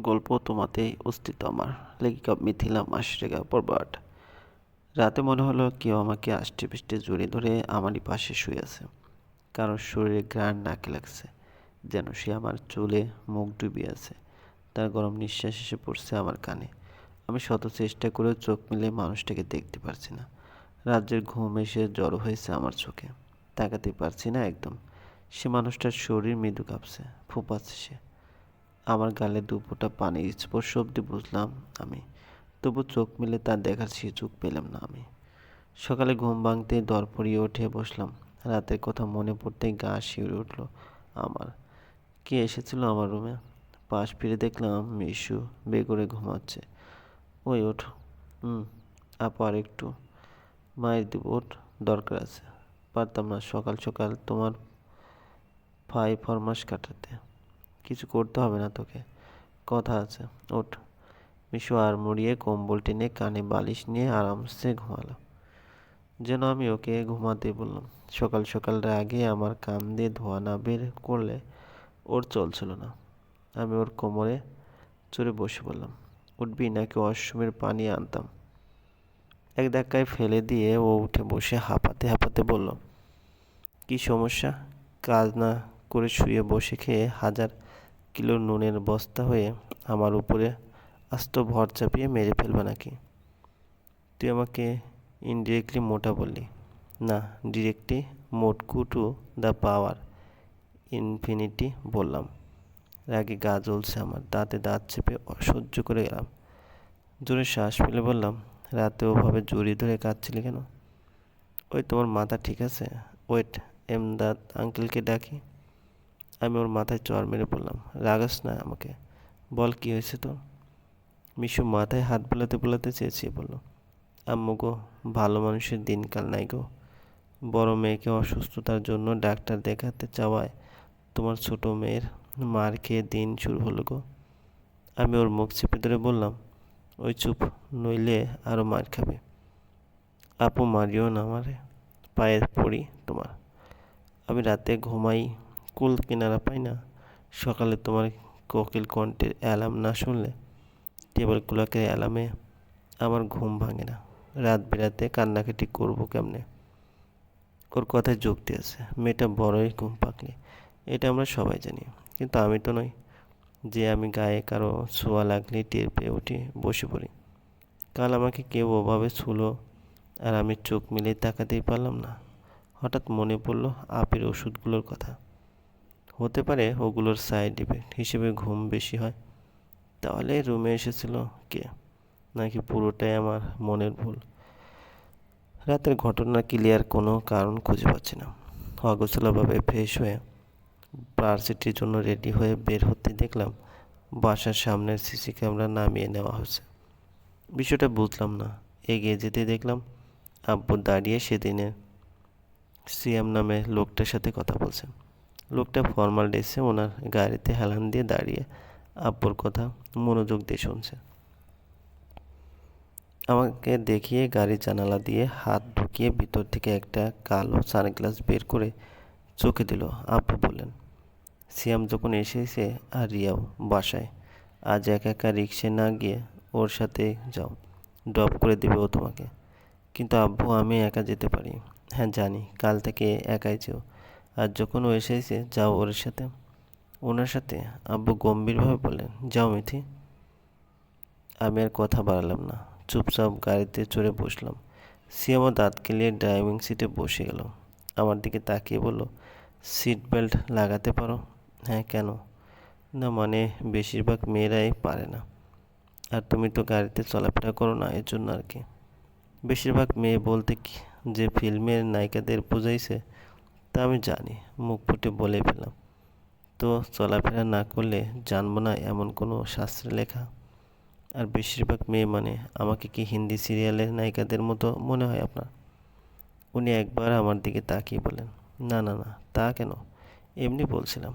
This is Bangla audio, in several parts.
গল্প তোমাতেই অস্তিত্ব আমার। লেখিকা মিথিলা মাসরেগা পর্বট রাতে মনে হলো কেউ আমাকে আষ্টে পৃষ্ঠে জড়িয়ে ধরে আমারই পাশে শুয়ে আছে। কারোর শরীরে গ্রান নাকে লাগছে, যেন সে আমার চুলে মুখ ডুবিয়ে আছে। তার গরম নিঃশ্বাস এসে পড়ছে আমার কানে। আমি শত চেষ্টা করেও চোখ মিলে মানুষটাকে দেখতে পারছি না। রাজ্যের ঘুম এসে জড়ো হয়েছে আমার চোখে। তাকাতে পারছি না একদম। সে মানুষটার শরীর মৃদু কাঁপছে, ফুপাচ্ছে সে। আমার গালে দু ফোঁটা পানির স্পর্শ অব্দি বুঝলাম আমি। তবু চোখ মিলে তার দেখার সুযোগ পেলাম না আমি। সকালে ঘুম ভাঙতে দর দরপড়িয়ে উঠে বসলাম। রাতের কথা মনে পড়তেই গা শিউরে উঠল আমার। কে এসেছিল আমার রুমে? পাশ ফিরে দেখলাম মিশু বেগরে ঘুমাচ্ছে। ওই ওঠ। হুম, আপু আর একটু মায়ের দিব ওঠ, দরকার আছে। পারতাম না সকাল সকাল তোমার ফাই ফরমাস কাটাতে। কিছু করতে হবে না তোকে। কথা আছে, ওঠ। মিশু আর মুড়িয়ে কম্বল টেনে কানে বালিশ নিয়ে আরামসে ঘুমালো। যেন আমি ওকে ঘুমাতে বললাম। সকাল সকাল আগে আমার কান দিয়ে ধোয়া না বের করলে ওর চলছিল না। আমি ওর কোমরে চড়ে বসে বললাম উঠবি নাকি ওয়াশরুমের পানি আনতাম? এক ধাক্কায় ফেলে দিয়ে ও উঠে বসে হাঁপাতে হাঁপাতে বলল, কি সমস্যা? কাজ না করে শুয়ে বসে খেয়ে হাজার কিলো নুনের বস্তা হয়ে আমার উপরে আস্ত ভর চাপিয়ে মেরে ফেলবে নাকি? তুই আমাকে ইনডিরেক্টলি মোটা বললি। না ডিরেক্টলি মোটকু টু দ্য পাওয়ার ইনফিনিটি বললাম। রাগে গা জ্বলছে আমার, দাঁতে দাঁত চেপে অসহ্য করে গেলাম। জোরে শ্বাস ফেলে বললাম, রাতে ওভাবে জড়িয়ে ধরে কাঁদছিলি কেন? ওই তোমার মাথা ঠিক আছে। ওয়েট, এমদাদ আঙ্কেলকে ডাকি। আমি ওর মাথায় চর মেরে বললাম, রাগাস না আমাকে। বল কি হয়েছে তো মিশু মাথায় হাত বোলাতে বোলাতে চেয়েছিয়ে বলল, আম্মু গো, ভালো মানুষের দিনকাল নাই গো। বড় মেয়েকে অসুস্থতার জন্য ডাক্তার দেখাতে চাওয়ায় তোমার ছোট মেয়ের মার খেয়ে দিন শুরু হলো গো। আমি ওর মুখ চেপে ধরে বললাম, ওই চুপ, নইলে আরও মার খাবে। আপু মারিও না আমারে পায়ে পড়ি তোমার। আমি রাতে ঘুমাই কুল কিনারা পাই না। সকালে তোমার কোকিল কণ্ঠের অ্যালার্ম না শুনলে টেবিল ক্লকের অ্যালার্মে আমার ঘুম ভাঙে না। রাত বেরাতে কান্নাকাটি করব কেমনে? ওর কথায় যুক্তি আছে মেয়েটা বড়ই ঘুম পাকলে। এটা আমরা সবাই জানি, কিন্তু আমি তো নই, যে আমি গায়ে কারও ছোঁয়া লাগলে টের পেয়ে উঠি, বসে পড়ি। কাল আমাকে কেউ ওভাবে ছুলো আর আমি চোখ মিলিয়ে তাকাতেই পারলাম না। হঠাৎ মনে পড়ল আপের ওষুধগুলোর কথা। হতে পারে ওগুলোর সাইড ইফেক্ট হিসেবে ঘুম বেশি হয়। তাহলে রুমে এসেছিল কে? নাকি পুরোটাই আমার মনের ভুল? রাতের ঘটনা ক্লিয়ার কোনো কারণ খুঁজে পাচ্ছি না। অগোছলাভাবে ফ্রেশ হয়ে ভার্সিটির জন্য রেডি হয়ে বের হতে দেখলাম বাসার সামনের সিসি ক্যামেরা নামিয়ে নেওয়া হয়েছে। বিষয়টা বুঝলাম না। এগিয়ে যেতে দেখলাম আব্বু দাঁড়িয়ে সেদিনের সিএম নামে লোকটার সাথে কথা বলছেন লোকটা ফর্মাল ড্রেসে ওনার গাড়িতে হেলান দিয়ে দাঁড়িয়ে আব্বুর কথা মনোযোগ দিয়ে শুনছে। আমাকে দেখিয়ে গাড়ি জানালা দিয়ে হাত ঢুকিয়ে ভিতর থেকে একটা কালো সানগ্লাস বের করে চোখে দিল। আব্বু বললেন, সিয়াম যখন এসেছে আর রিয়াও বাসায়, আজ একা একা রিক্সায় না গিয়ে ওর সাথে যাও, ড্রপ করে দেবে ও তোমাকে। কিন্তু আব্বু, আমি একা যেতে পারি। হ্যাঁ জানি, কাল থেকে একাই যেও। আর যখন ও এসেছে, যাও ওর সাথে। ওনার সাথে আব্বু গম্ভীরভাবে বললেন, যাও মিথি আমি আর কথা বাড়ালাম না। চুপচাপ গাড়িতে চড়ে বসলাম। সিয়ামা দাঁত কেলিয়ে ড্রাইভিং সিটে বসে গেল। আমার দিকে তাকিয়ে বলল, সিট বেল্ট লাগাতে পারো? হ্যাঁ কেন? না মানে বেশিরভাগ মেয়েরাই পারে না। আর তুমি তো গাড়িতে চলাফেরা করো না এর জন্য আর কি। বেশিরভাগ মেয়ে বলতে কি যে ফিল্মের নায়িকাদের বুঝাইছে তা আমি জানি, মুখ ফুটে বলে ফেলাম তো চলাফেরা না করলে জানব না এমন কোনো শাস্ত্রে লেখা? আর বেশিরভাগ মেয়ে মানে আমাকে কি হিন্দি সিরিয়ালের নায়িকাদের মতো মনে হয় আপনার? উনি একবার আমার দিকে তাকিয়ে বলেন না না না, তা কেন? এমনি বলছিলাম।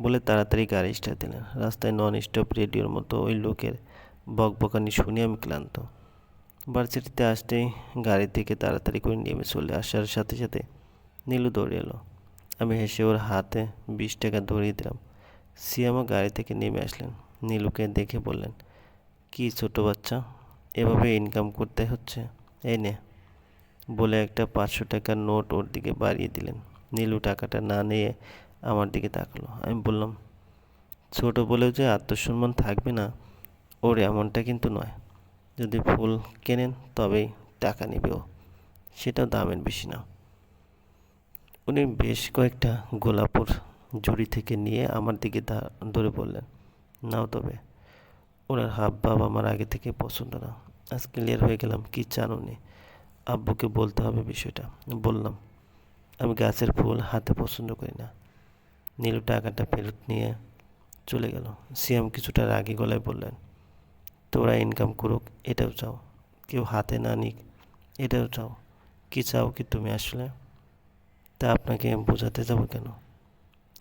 বলে তাড়াতাড়ি গাড়ি স্টার্ট দিলেন। রাস্তায় নন স্টপ রেডিওর মতো ওই লোকের বকবকানি শুনে আমি ক্লান্ত। ভার্সিটিতে আসতেই গাড়ি থেকে তাড়াতাড়ি করে নেমে চলে আসার সাথে সাথে নীলু দৌড়ে এলো। আমি হেসে ওর হাতে বিশ টাকা ধরিয়ে দিলাম। সিয়ামও গাড়ি থেকে নেমে আসলেন। নীলুকে দেখে বললেন, কি ছোট বাচ্চা, এভাবে ইনকাম করতে হচ্ছে? এই নে। বলে একটা পাঁচশো টাকার নোট ওর দিকে বাড়িয়ে দিলেন। নীলু টাকাটা না নিয়ে আমার দিকে তাকালো। আমি বললাম, ছোট বলেও যে আত্মসম্মান থাকবে না, ওর এমনটা কিন্তু নয়। যদি ফুল কেনেন তবেই টাকা নেবে ও। সেটাও দামের বেশি না। উনি বেশ কয়েকটা গোলাপুর ঝুড়ি থেকে নিয়ে আমার দিকে ধরে বললেন, নাও তবে। ওনার হাব ভাব আমার আগে থেকে পছন্দ না। আজ ক্লিয়ার হয়ে গেলাম, কি চান উনি? আব্বুকে বলতে হবে বিষয়টা। বললাম, আমি গাছের ফুল হাতে পছন্দ করি না। নীলু টাকাটা ফেরত নিয়ে চলে গেল। সিয়াম কিছুটা রাগি গলায় বললেন তোরা ইনকাম করুক, এটাও চাও। কেউ হাতে না নিক, এটাও চাও। কি চাও কি তুমি আসলে? তা আপনাকে বোঝাতে যাব কেন?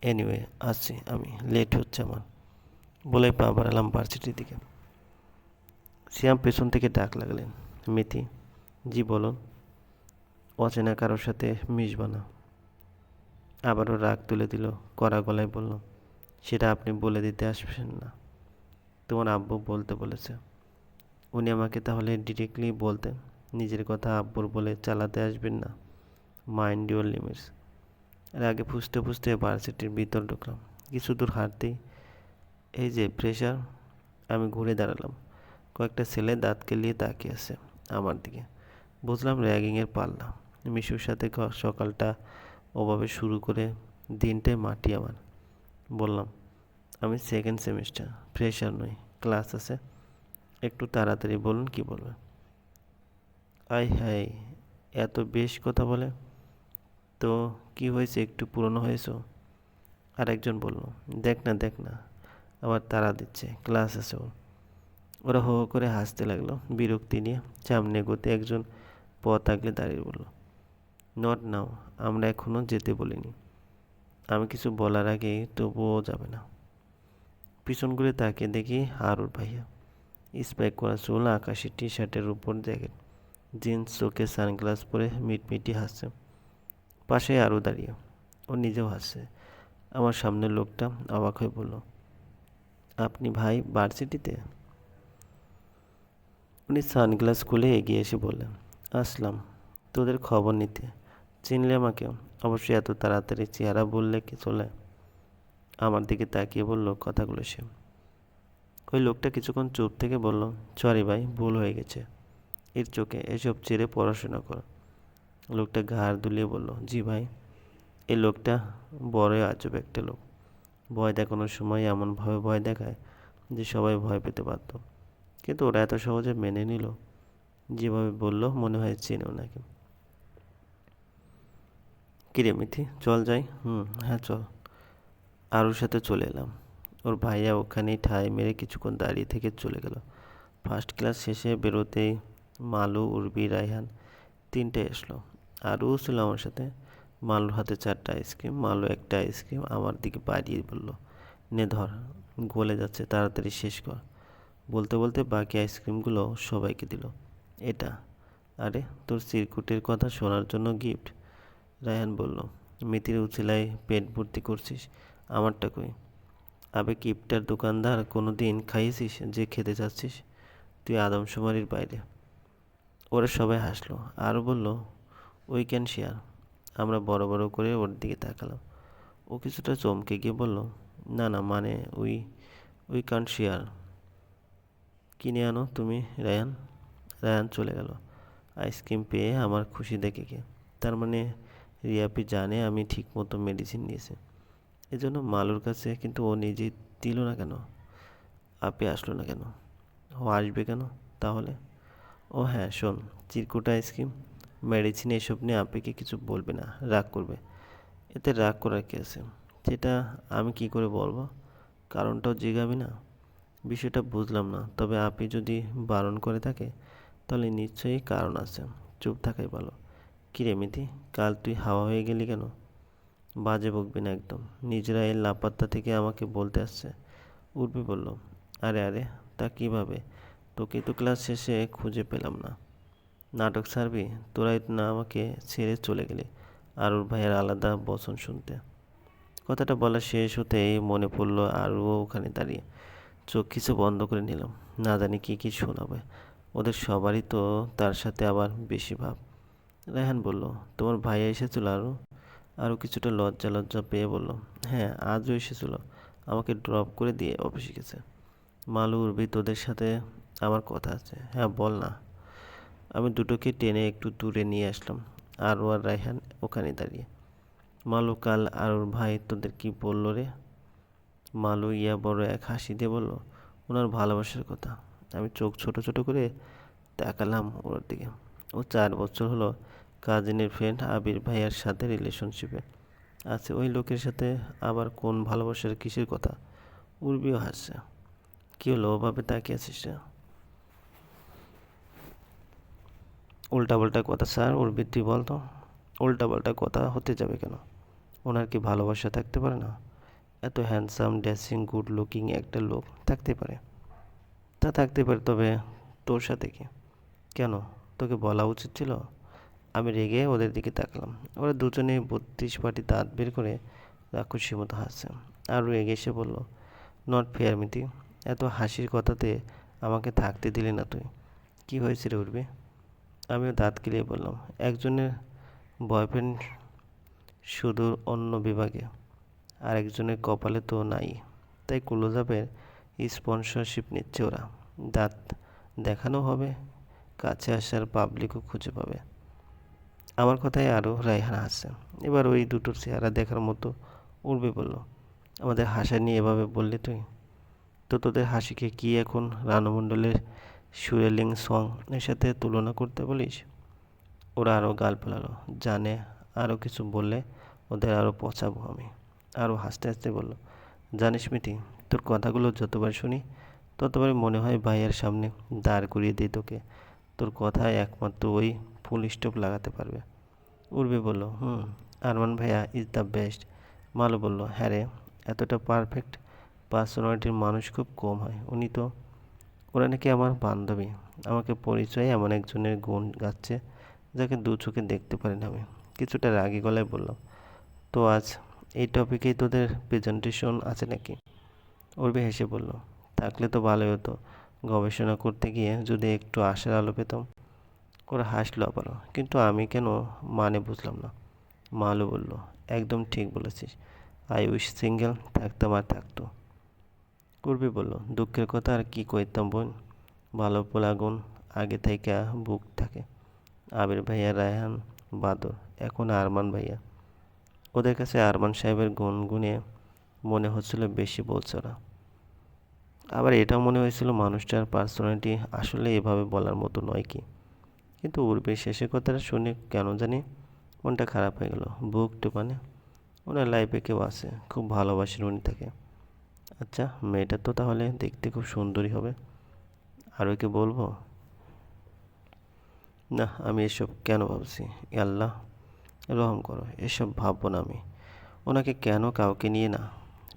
এনিওয়ে আসছি আমি। লেট হচ্ছে আমার। বলে পা বাড়ালাম ভার্সিটির দিকে। শ্যাম পেছন থেকে ডাক লাগলেন। মিথি জি বলুন। অচেনা কারোর সাথে মিশবা না। আবারও রাগ তুলে দিল, কড়া গলায় বলল, সেটা আপনি বলে দিতে আসবেন না। তোমার আব্বু বলতে বলেছে। উনি আমাকে তাহলে ডিরেক্টলি বলতেন। নিজের কথা আব্বুর বলে চালাতে আসবেন না। Mind your limits. এর আগে ফুসতে ফুসতে ভার্সিটির ভিতর ঢুকলাম। কিছু দূর হাঁটতেই এই যে প্রেশার আমি ঘুরে দাঁড়ালাম। কয়েকটা ছেলে দাঁত কেলিয়ে তাকিয়ে আছে আমার দিকে। বুঝলাম র্যাগিংয়ের পাল্লা। মিশুর সাথে সকালটা ওভাবে শুরু করে দিনটাই মাটি আমার। বললাম, আমি সেকেন্ড সেমিস্টার প্রেশার নই ক্লাস আছে। একটু তাড়াতাড়ি বলুন কি বলবেন? আই হাই এত বেশ কথা বলে? তো কি হয়েছে? একটু পুরনো হয়েছো? আরেকজন বলল, দেখ না দেখ না। আবার তারা দিচ্ছে, ক্লাস আছে ওর। ওরা হো করে হাসতে লাগল, বিরক্তি নিয়ে সামনে গতে একজন পথ আগলে দাঁড়িয়ে বলল, নট নাও, আমরা এখনও যেতে বলিনি। আমি কিছু বলার আগে তবুও যাবে না। পিছন ঘুরে তাকে দেখি হারুর ভাইয়া। স্পাইক করা চুল, আকাশি টি শার্টের উপর জ্যাকেট, জিন্স, চোখে সানগ্লাস পরে মিটমিটি হাসছে। পাশে আরও দাঁড়িয়ে। ও নিজেও হাসছে। আমার সামনের লোকটা অবাক হয়ে বলল, আপনি ভাই ভার্সিটিতে? উনি সানগ্লাস খুলে এগিয়ে এসে বললেন, আসলাম। তোদের খবর নিতে। চিনলে আমাকে। অবশ্যই এত তাড়াতাড়ি চেহারা বললে কি চলে? আমার দিকে তাকিয়ে বলল কথাগুলো সে। ওই লোকটা কিছুক্ষণ চুপ থেকে বলল, সরি ভাই, ভুল হয়ে গেছে। এর চোখে এসব ছেড়ে পড়াশোনা কর। লোকটা ঘাড় দুলিয়ে বলল, জি ভাই, এই লোকটা বড়ই আজব একটা লোক। ভয় দেখানোর সময় এমনভাবে ভয় দেখায় যে সবাই ভয় পেতে পারত কিন্তু ওরা এত সহজে মেনে নিল, যেভাবে বলল মনে হয় চেনেও নাকি কিরে মিথি, চল যাই? হুম হ্যাঁ চল। আরুর সাথে চলে এলাম। ওর ভাইয়া ওখানেই ঠাই মেরে কিছুক্ষণ দাঁড়িয়ে থেকে চলে গেল। ফার্স্ট ক্লাস শেষে বেরোতেই মালু, উর্বি, রায়হান তিনটে এসলো আরও ছিল আমার সাথে, মালুর হাতে চারটা আইসক্রিম, মালু একটা আইসক্রিম আমার দিকে বাড়িয়ে বলল, নে ধর, গলে যাচ্ছে, তাড়াতাড়ি শেষ কর। বলতে বলতে বাকি আইসক্রিমগুলো সবাইকে দিল। এটা? আরে, তোর চিরকুটের কথা শোনার জন্য গিফট? রায়হান বলল, মিতির উচিলায় পেট ভর্তি করছিস, আমারটা কই? আবে কিপটার দোকানদার কোনো দিন খাইয়েছিস যে খেতে চাচ্ছিস? তুই আদমশুমারির বাইরে। ওরা সবাই হাসলো আর বলল উই ক্যান শেয়ার আমরা বড় বড় করে ওর দিকে তাকালাম। ও কিছুটা চমকে গিয়ে বলল, না না মানে উই উই কান্ট শেয়ার কিনে আনো তুমি, রায়ান। রায়ান চলে গেল। আইসক্রিম পেয়ে আমার খুশি দেখে গিয়ে। তার মানে রিয়াপি জানে আমি ঠিকমতো মেডিসিন নিয়েছি। এজন্য মালুর কাছে কিন্তু ও নিজে দিল না কেন? আপে আসলো না কেন? ও আসবে কেন তাহলে? ও হ্যাঁ শোন, চিরকুট আইসক্রিম মেডিসিন এসব নিয়ে আপিকে কিছু বলবে না, রাগ করবে। এতে রাগ করার কী আছে? সেটা আমি কি করে বলব? কারণটাও জিগাবি না। বিষয়টা বুঝলাম না। তবে আপনি যদি বারণ করে থাকে, তাহলে নিশ্চয়ই কারণ আছে। চুপ থাকাই ভালো। কিরে মিতি কাল তুই হাওয়া হয়ে গেলি কেন? বাজে বকবি না একদম। নিজেরা এই লাপাত্তা থেকে আমাকে বলতে আসছে। উর্বি বলল, আরে আরে, তা কীভাবে? তোকে তো ক্লাস শেষে খুঁজে পেলাম না। নাটক সারবি তোরাই না আমাকে ছেড়ে চলে গেলি। আর ওর ভাইয়ের আলাদা বচন শুনতে। কথাটা বলা শেষ হতেই মনে পড়ল আরও ওখানে দাঁড়িয়ে। চোখ কিছু বন্ধ করে নিলাম। না জানি কী কী শোনাবে। ওদের সবারই তো তার সাথে আবার বেশি ভাব। রায়হান বলল, তোমার ভাইয়া এসেছিল আরও আরও কিছুটা লজ্জা লজ্জা পেয়ে বলল হ্যাঁ আজও এসেছিল। আমাকে ড্রপ করে দিয়ে অফিসে গেছে। মালু উর্বি তোদের সাথে আমার কথা আছে। হ্যাঁ বল না। আমি দুটোকে টেনে একটু দূরে নিয়ে আসলাম। আর ও আর রায়হান ওখানে দাঁড়িয়ে। মালু, কাল আর ওর ভাই তোদের কি বলল রে? মালু ইয়া বড় এক হাসি দিয়ে বলল, ওনার ভালোবাসার কথা। আমি চোখ ছোট ছোট করে তাকালাম ওর দিকে। ও চার বছর হলো কাজিনের ফ্রেন্ড আবির ভাইয়ার সাথে রিলেশনশিপে আছে ওই লোকের সাথে আবার কোন ভালোবাসার কিসের কথা? উর্বিও হাসছে। কী হলো? ওভাবে তাকিয়ে আছিস রে উল্টাপাল্টা কথা, স্যার উর্বি তুই বল তো। উল্টাপাল্টা কথা হতে যাবে কেন? ওনার কি ভালোবাসা থাকতে পারে না? এত হ্যান্ডসাম ড্রেসিং গুড লুকিং একটা লোক থাকতে পারে। তা থাকতে পারে, তবে তোর সাথে কি? কেন? তোকে বলা উচিত ছিল? আমি রেগে ওদের দিকে তাকলাম। ওরা দুজনে বত্রিশ পাটি দাঁত বের করে রাক্ষসী মতো হাসছে। আর রেগে এসে বলল নট ফেয়ার মিতি। এত হাসির কথাতে আমাকে থাকতে দিলি না তুই। কি হয়েছে রে উঠবে আমিও দাঁত কিলিয়ে বললাম, একজনের বয়ফ্রেন্ড সুদূর অন্য বিভাগে আর একজনের কপালে তো নাই। তাই ক্লোজআপের স্পন্সরশিপ নিচ্ছে ওরা। দাঁত দেখানো হবে, কাছে আসার পাবলিকও খুঁজে পাবে। আমার কথায় আরও রায়হান হাসছে এবার ওই দুটোর চেহারা দেখার মতো উড়বে বলল, আমাদের হাসা নিয়ে এভাবে বললে তুই? তো তোদের হাসিকে কি এখন রানুমণ্ডলের সুরেলিং সং এর সাথে তুলনা করতে বলিস? ওরা আরও গাল ফেলালো জানে আরও কিছু বললে ওদের আরও পচাবো আমি। আরও হাসতে হাসতে বলল, জানিস মিটি তোর কথাগুলো যতবার শুনি, ততবারই মনে হয় ভাইয়ের সামনে দাঁড় করিয়ে দিই তোকে। তোর কথায় একমাত্র ওই ফুল স্টপ লাগাতে পারবে। উর্বে বলল, হুম, আরমান ভাইয়া ইজ দ্য বেস্ট মালো বলল হ্যাঁ রে, এতটা পারফেক্ট পার্সোনালিটির মানুষ খুব কম হয়। উনি তো ওরা নাকি আমার বান্ধবী। আমাকে পরিচয় এমন একজনের গুণ গাচ্ছে, যাকে দু চোখে দেখতে পারি না আমি। কিছুটা রাগি গলায় বললাম, তো আজ এই টপিকেই তোদের প্রেজেন্টেশন আছে নাকি? উর্বে হেসে বলল, থাকলে তো ভালোই হতো। গবেষণা করতে গিয়ে যদি একটু আশার আলো পেতাম। ওরা হাসলো আবারও, কিন্তু আমি কেন মানে বুঝলাম না? মালু বলল, একদম ঠিক বলেছিস। আই উইশ সিঙ্গেল থাকতাম আর থাকতো। করবি বলল দুঃখের কথা আর কি কইতাম বোন ভালো পোলাগুন আগে থেকে বুক থাকে। আবির ভাইয়া রায়হান বাদর, এখন আরমান ভাইয়া। ওদের কাছে আরমান সাহেবের গুণ গুনে মনে হচ্ছিল বেশি বলছে না আবার এটা মনে হয়েছিল মানুষটার পার্সোনালিটি আসলে এভাবে বলার মতো নয় কি? কিন্তু উর্বির শেষের কথাটা শুনে কেন জানি মনটা খারাপ হয়ে গেল। বুক টেপানে। ওনার লাইফে কেউ আছে, খুব ভালোবাসেন উনি তাকে। আচ্ছা মেয়েটা তো তাহলে দেখতে খুব সুন্দরী হবে। আর ওকে বলব? না, আমি এসব কেন ভাবছি? আল্লাহ, রহম করো, এসব ভাববো না আমি। ওনাকে কেন কাউকে নিয়ে না?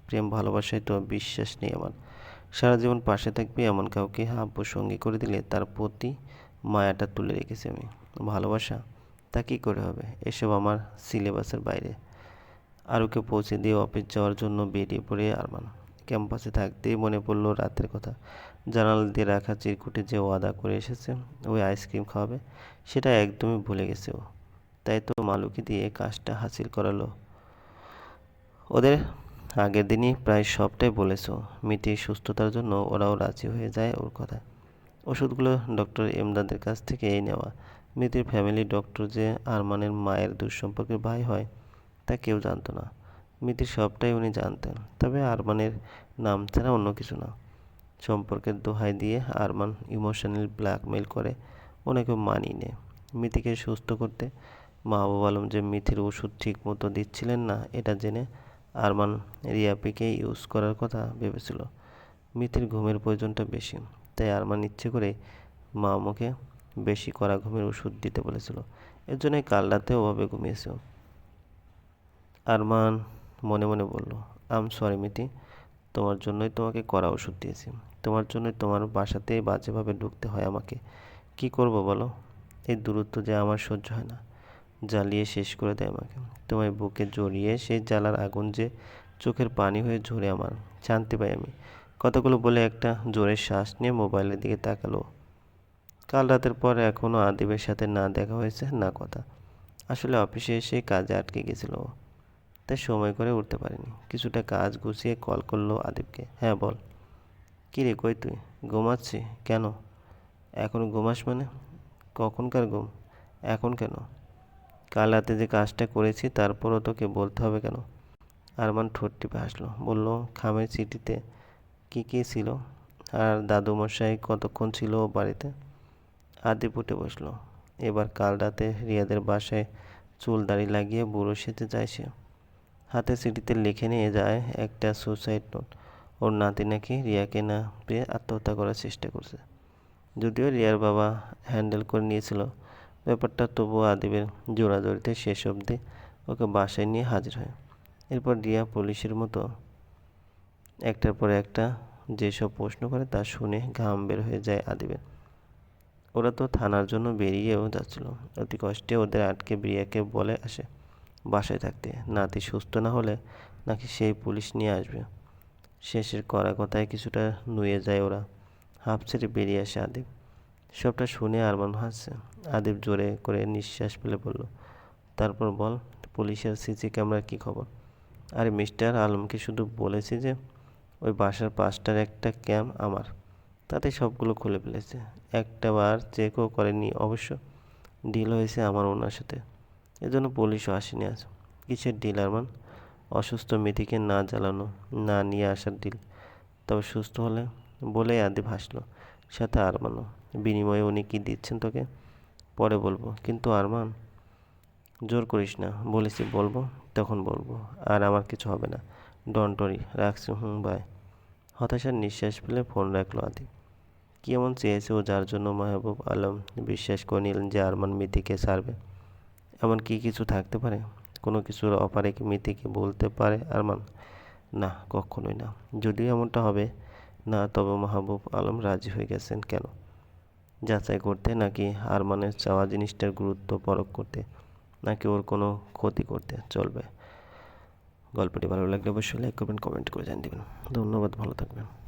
প্রেম, ভালোবাসায় তো বিশ্বাস নেই আমার। সারা জীবন পাশে থাকবে এমন কাউকে আব্বু সঙ্গী করে দিলে তার প্রতি মায়াটা তুলে রেখেছি আমি। ভালোবাসা, তা কী করে হবে? এসব আমার সিলেবাসের বাইরে। আরুকে পৌঁছে দিয়ে অফিস যাওয়ার জন্য বেরিয়ে পড়ে আরমান। ক্যাম্পাসে থাকতেই মনে পড়ল রাতের কথা। জানাল দিয়ে রাখা চিরকুটে যে ওয়াদা করে এসেছে, ওই আইসক্রিম খাওয়াবে, সেটা একদমই ভুলে গেছে ও। তাই তো মালুকে দিয়ে কাজটা হাসিল করালো। ওদের আগের দিনই প্রায় সবটাই বলেছ মিটির সুস্থতার জন্য ওরাও রাজি হয়ে যায় ওর কথা ওষুধগুলো ডক্টর এমদাদের কাছ থেকে এই নেওয়া। মিতির ফ্যামিলি ডক্টর যে আরমানের মায়ের দুঃসম্পর্কের ভাই হয়, তা কেউ জানতো না। মিতির সবটাই উনি জানতেন। তবে আরমানের নাম ছাড়া অন্য কিছু না। সম্পর্কের দোহাই দিয়ে আরমান ইমোশনাল ব্ল্যাকমেল করে ওনাকে মানিয়ে নেয়। মিতিকে সুস্থ করতে মা বাবা আলম যে মিথির ওষুধ ঠিক মতো দিচ্ছিলেন না, এটা জেনে আরমান রিয়াপিকে ইউজ করার কথা ভেবেছিল। মিথির ঘুমের প্রয়োজনটা বেশি, তাই আরমান ইচ্ছে করে মা মুখে বেশি কড়া ঘুমের ওষুধ দিতে বলেছিল। এর জন্যই কাল রাতে ওভাবে ঘুমিয়েছে আরমান মনে মনে বলল, আম সরি মিতি, তোমার জন্যই তোমাকে কড়া ওষুধ দিয়েছি। তোমার জন্যই তোমার বাসাতে বাজেভাবে ঢুকতে হয় আমাকে। কি করব বলো? এই দূরত্ব যে আমার সহ্য হয় না। জ্বালিয়ে শেষ করে দেয় আমাকে। তোমায় বুকে জড়িয়ে সেই জ্বালার আগুন যে চোখের পানি হয়ে ঝরে আমার শান্তি পাই আমি। কথাগুলো বলে একটা জোরে শ্বাস নিয়ে মোবাইলের দিকে তাকালো। কাল রাতের পর এখনও আদিবের সাথে না দেখা হয়েছে, না কথা। আসলে অফিসে এসে কাজে আটকে গেছিল তাই সময় করে উঠতে পারিনি। কিছুটা কাজ গুছিয়ে কল করল আদিবকে। হ্যাঁ বল। কী রে, কই তুই? ঘুমাচ্ছি। কেন? এখন ঘুমাস মানে? কখনকার ঘুম? এখন কেন? কাল রাতে যে কাজটা করেছি, তারপরও তোকে বলতে হবে কেন? আরমান ঠোঁট টিপে হাসলো। বলল, খামের চিঠিতে কী কী ছিল? আর দাদুমশাই কতক্ষণ ছিল বাড়িতে? আদি উঠে বসল। এবার কাল রাতে রিয়াদের বাসায় চুল দাড়ি লাগিয়ে বুড়ো সেজে যায় সে। হাতে চিঠিতে লিখে নিয়ে যায় একটা সুসাইড নোট ওর নাতি নাকি রিয়াকে না পেয়ে আত্মহত্যা করার চেষ্টা করছে। যদিও রিয়ার বাবা হ্যান্ডেল করে নিয়েছিল, ব্যাপারটা তবুও আদিবের জোড়াজড়িতে শেষ অবধি ওকে বাসায় নিয়ে হাজির হয়। এরপর রিয়া পুলিশের মতো একটার পর একটা যেসব প্রশ্ন করে তা শুনে ঘাম বের হয়ে যায় আদিবের। ওরা তো থানার জন্য বেরিয়েও যাচ্ছিল। অতি কষ্টে ওদের আটকে বিরিয়াকে বলে আসে। বাসায় থাকতে। নাতি সুস্থ না হলে নাকি সেই পুলিশ নিয়ে আসবে। শেষের করা কথায় কিছুটা নুয়ে যায় ওরা। হাফ ছেড়ে বেরিয়ে আসে আদিব। সবটা শুনে আরমান হাসছে। আদিব জোরে করে নিঃশ্বাস ফেলে বলল, তারপর বল, পুলিশের সিসি ক্যামেরার কী খবর? আরে মিস্টার আলমকে শুধু বলেছি যে, ওই বাসার পাঁচটার একটা ক্যাম্প আমার। তাতে সবগুলো খুলে ফেলেছে। একটা বার চেকও করেনি অবশ্য। ডিল হয়েছে আমার ওনার সাথে। এজন্য পুলিশও আসেনি আজ। কিসের ডিল আরমান? অসুস্থ মেথিকে না জ্বালানো, না নিয়ে আসার ডিল তবে সুস্থ হলে বলেই আদি হাসলো। সাথে আরমানও। বিনিময়ে উনি কী দিচ্ছেন তোকে? পরে বলব। কিন্তু আরমান, জোর করিস না। বলেছি বলব, তখন বলব। আর আমার কিছু হবে না। ডন্টরি রাখছি। হুম বাই হতাশার নিঃশ্বাস ফেলে ফোন রাখল আদি কি এমন চেয়েছে ও যার জন্য মাহবুব আলম বিশ্বাস করে নিলেন যে আরমান মিতিকে ছাড়বে এমন কি কিছু থাকতে পারে, কোনো কিছুর অপারে কি মিতিকে বলতে পারে, আরমান, না, কখনোই না। যদিও এমনটা হবে, না, তবে মাহবুব আলম রাজি হয়ে গেছেন কেন? যাচাই করতে, নাকি আরমানের চাওয়া জিনিসটার গুরুত্ব পরখ করতে, নাকি ওর কোনো ক্ষতি করতে চলবে? গল্পটি ভালো লাগলে অবশ্যই লাইক করবেন কমেন্ট করে জানিয়ে দেবেন। ধন্যবাদ, ভালো থাকবেন।